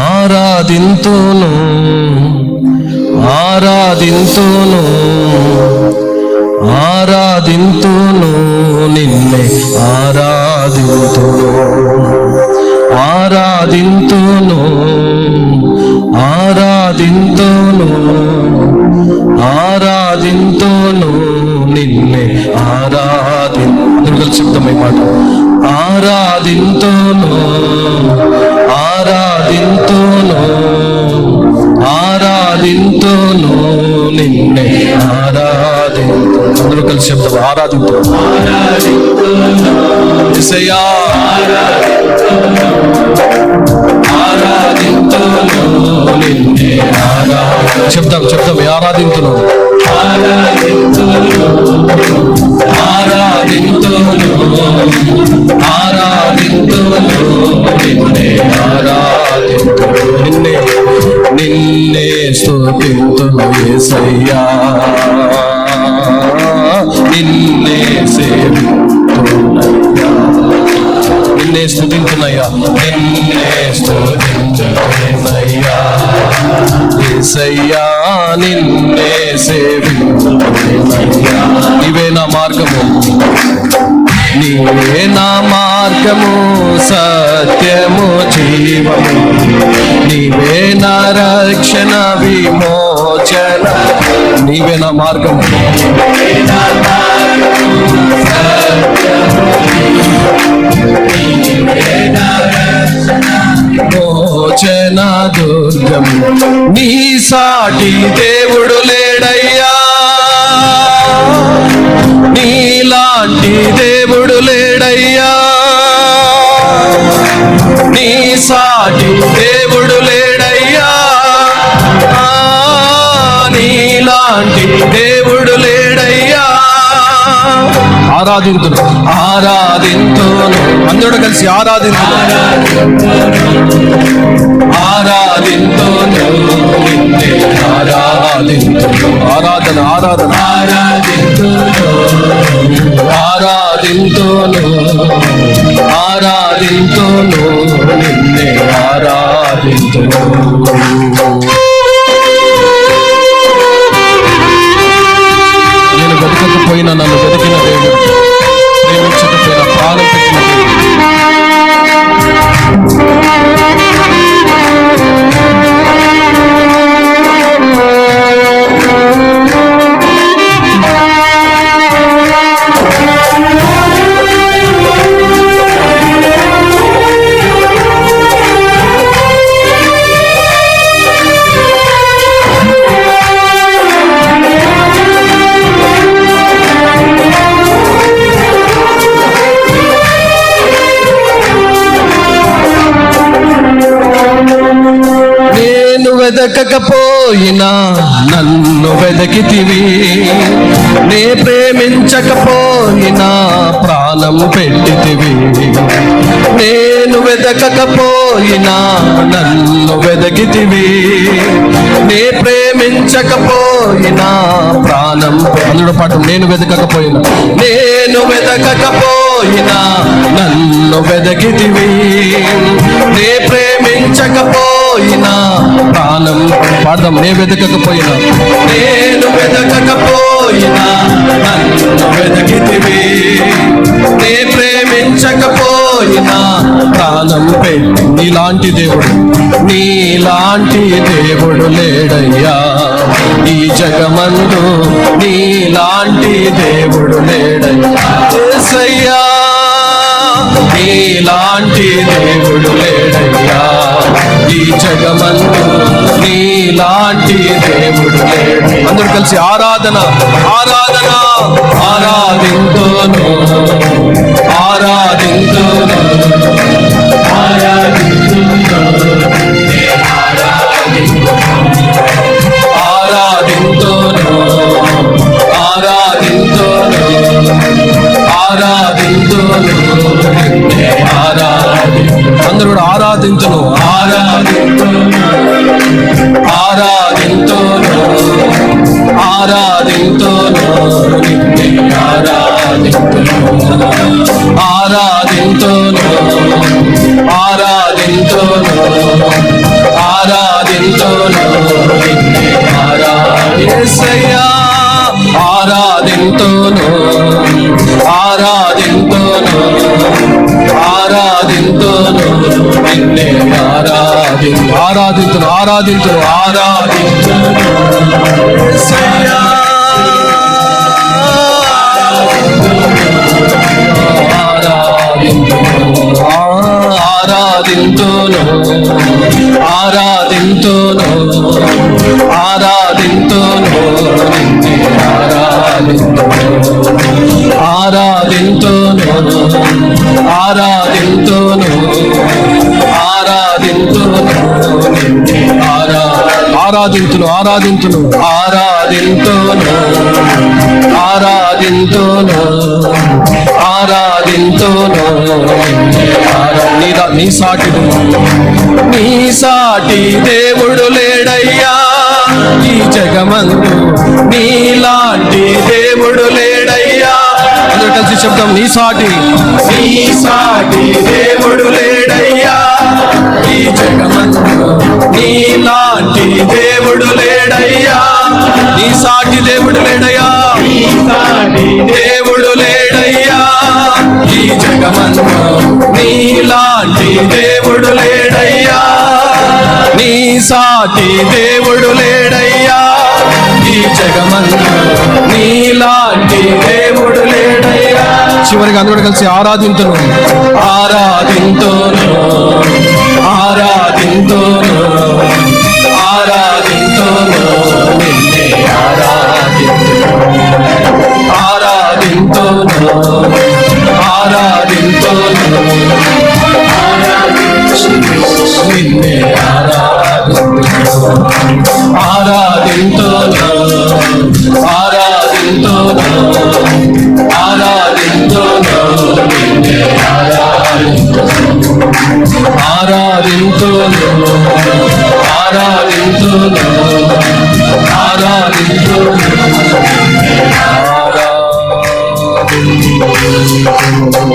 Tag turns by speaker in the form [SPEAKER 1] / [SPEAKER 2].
[SPEAKER 1] ఆరాధింతును ఆరాధింతును ఆరాధింతును. కలిసి మాట. ఆరాధింతోను ఆరాధింతోను ఆరాధింతోను నిన్నే ఆరాధి అందరూ కలిసి చెప్తాం ఆరాధింతు యేసయ్యా నిన్నే ఆరాధి చెప్తాం చెప్తాం ఆరాధింతును. ఆరా స్తుతింతును నిన్నే సేవింతునయ్యా నిన్నే స్తుతింతునయ్యా నిన్నే స్తుతింతునయ్యా యేసయ్యా నిన్నే సేవింతునయ్యా నీవే నా మార్గము నీవే నా మార్గము సత్యము జీవము నీవే నా రక్షణ విమోచన నీవే నా మార్గం. మోచన దుర్గం నీ సాటి దేవుడు లేడయ్యా. నీలాంటి దేవుడు లేడయ్యా. నీ సాటి దేవుడు ఆరాధింతును. ఆరాధింతును. అందరూ కలిసి ఆరాధింతును. ఆరాధింతును. నిన్నే ఆరాధింతును. ఆరాధన ఆరాధన. ఆరాధింతును. ఆరాధింతును. నిన్నే ఆరాధింతును. వెదకకపోయినా నన్ను వెదకితివి. నే ప్రేమించకపోయినా ప్రాణం పెట్టితివి. నేను వెదకకపోయినా నన్ను వెదకితివి. నే ప్రేమించకపోయినా ప్రాణం అందులో పాటు నేను వెదకకపోయినా. నేను వెదకకపోయినా నన్ను వెదకితివి. నే ప్రేమించకపోయినా వెతకకపోయినా ప్రాణం పాడదాం. నే వెతకకపోయినా నేను వెతకకపోయినా నన్ను వెదకితివి. నే ప్రేమించకపోయినా ప్రాణం పెట్టి నీలాంటి దేవుడు నీలాంటి దేవుడు లేడయ్యా. ఈ జగమందు నీలాంటి దేవుడు లేడు. జగమందు నీలాంటి దేవుడు లేడు. అందరూ కలిసి ఆరాధన ఆరాధన ఆరాధించ. ఆరాధింతోను ఆరాధింతోను ఆరాధింతోను ఆరాధింతోను ఆరాధింతోను ఆరాధింతోను ఆరాధించయ్యా ఆరాధింతును. ఆరాధింతును. ఆరాధింతును. నిన్నే ఆరాధి ఆరాధింతును ఆరాధింతును ఆరాధింతును యేసయ్యా ఆరాధింతును ఆరాధింతును ఆరాధింతును ఆరాధింతును. ఆరాధింతును. ఆరాధింతును ఆరాధింతును. ఆరాధింతును. ఆరాధింతును. ఆరాధింతును. నీ నీ సాటి నీ సాటి దేవుడు లేడయ్యా. ఈ జగమందు నీలాంటి దేవుడు లే అందరూ కలిసి శబ్దం నీ సాటి నీ సాటి దేవుడు లేడయ్యా. ఈ జగమందు దేవుడు లేడయ్యా. నీ సాటి దేవుడు లేడయ్యా. దేవుడు లేడయ్యా. ఈ జగమందు నీలాంటి దేవుడు లేడయ్యా. నీ సాటి దేవుడు లేడయ్యా. ఈ జగమందు నీలాంటి దేవుడు లేడయ్యా చివరికి అందరూ కలిసి ఆరాధింతును. ఆరాధింతును. ఆరాధింతును. ఆరాధింతును. నిన్నే ఆరాధింతును. ఆరాధింతును. నిన్నే ఆరాధింతును. ఆరాధింతును. ఆరాధింతును. ఆరాధింతును ఆరాధింతును ఆరాధింతును ఆరాధింతును